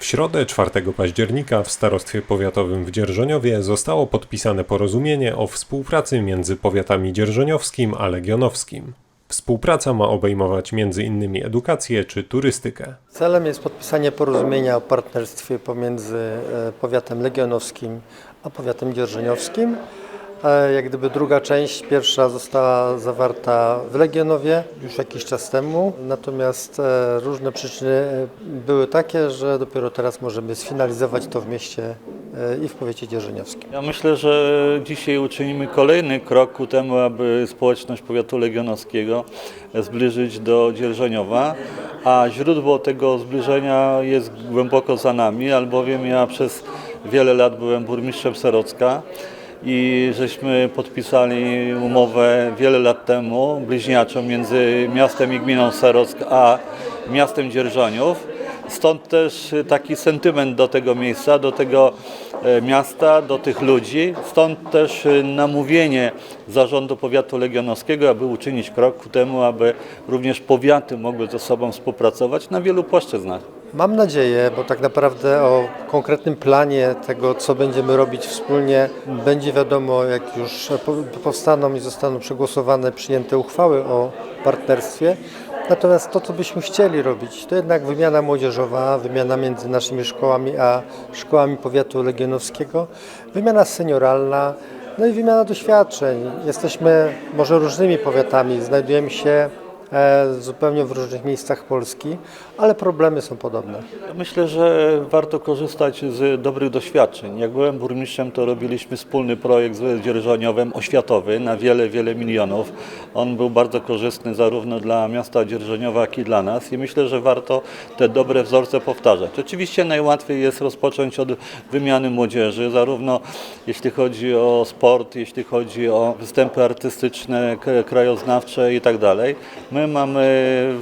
W środę 4 października w Starostwie Powiatowym w Dzierżoniowie zostało podpisane porozumienie o współpracy między powiatami dzierżoniowskim a legionowskim. Współpraca ma obejmować m.in. edukację czy turystykę. Celem jest podpisanie porozumienia o partnerstwie pomiędzy e, powiatem legionowskim a powiatem dzierżoniowskim. E, Jak gdyby druga część, pierwsza została zawarta w Legionowie już jakiś czas temu, natomiast e, różne przyczyny e, były takie, że dopiero teraz możemy sfinalizować to w mieście i w powiecie dzierżoniowskim. Ja myślę, że dzisiaj uczynimy kolejny krok ku temu, aby społeczność powiatu legionowskiego zbliżyć do Dzierżoniowa, a źródło tego zbliżenia jest głęboko za nami, albowiem ja przez wiele lat byłem burmistrzem Serocka i żeśmy podpisali umowę wiele lat temu bliźniaczą między miastem i gminą Serock a miastem Dzierżoniów. Stąd też taki sentyment do tego miejsca, do tego e, miasta, do tych ludzi. Stąd też e, namówienie zarządu powiatu legionowskiego, aby uczynić krok ku temu, aby również powiaty mogły ze sobą współpracować na wielu płaszczyznach. Mam nadzieję, bo tak naprawdę o konkretnym planie tego, co będziemy robić wspólnie, będzie wiadomo, jak już po- powstaną i zostaną przegłosowane, przyjęte uchwały o partnerstwie. Natomiast to, co byśmy chcieli robić, to jednak wymiana młodzieżowa, wymiana między naszymi szkołami a szkołami powiatu legionowskiego, wymiana senioralna, no i wymiana doświadczeń. Jesteśmy może różnymi powiatami, znajdujemy się zupełnie w różnych miejscach Polski, ale problemy są podobne. Myślę, że warto korzystać z dobrych doświadczeń. Jak byłem burmistrzem, to robiliśmy wspólny projekt z Dzierżoniowem oświatowy na wiele, wiele milionów. On był bardzo korzystny zarówno dla miasta Dzierżoniowa, jak i dla nas i myślę, że warto te dobre wzorce powtarzać. Oczywiście najłatwiej jest rozpocząć od wymiany młodzieży, zarówno jeśli chodzi o sport, jeśli chodzi o występy artystyczne, krajoznawcze i tak dalej. My mamy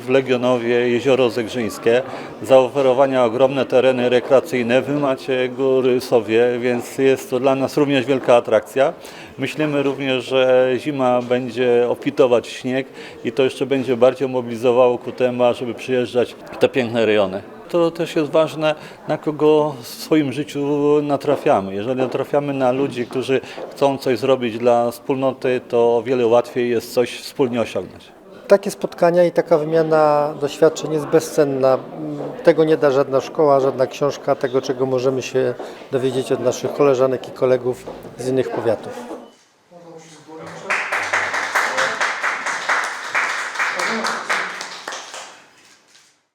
w Legionowie jezioro Zegrzyńskie, zaoferowania ogromne tereny rekreacyjne, wy macie góry Sowie, więc jest to dla nas również wielka atrakcja. Myślimy również, że zima będzie obfitować w śnieg i to jeszcze będzie bardziej mobilizowało ku temu, żeby przyjeżdżać w te piękne rejony. To też jest ważne, na kogo w swoim życiu natrafiamy. Jeżeli natrafiamy na ludzi, którzy chcą coś zrobić dla wspólnoty, to o wiele łatwiej jest coś wspólnie osiągnąć. Takie spotkania i taka wymiana doświadczeń jest bezcenna. Tego nie da żadna szkoła, żadna książka, tego czego możemy się dowiedzieć od naszych koleżanek i kolegów z innych powiatów.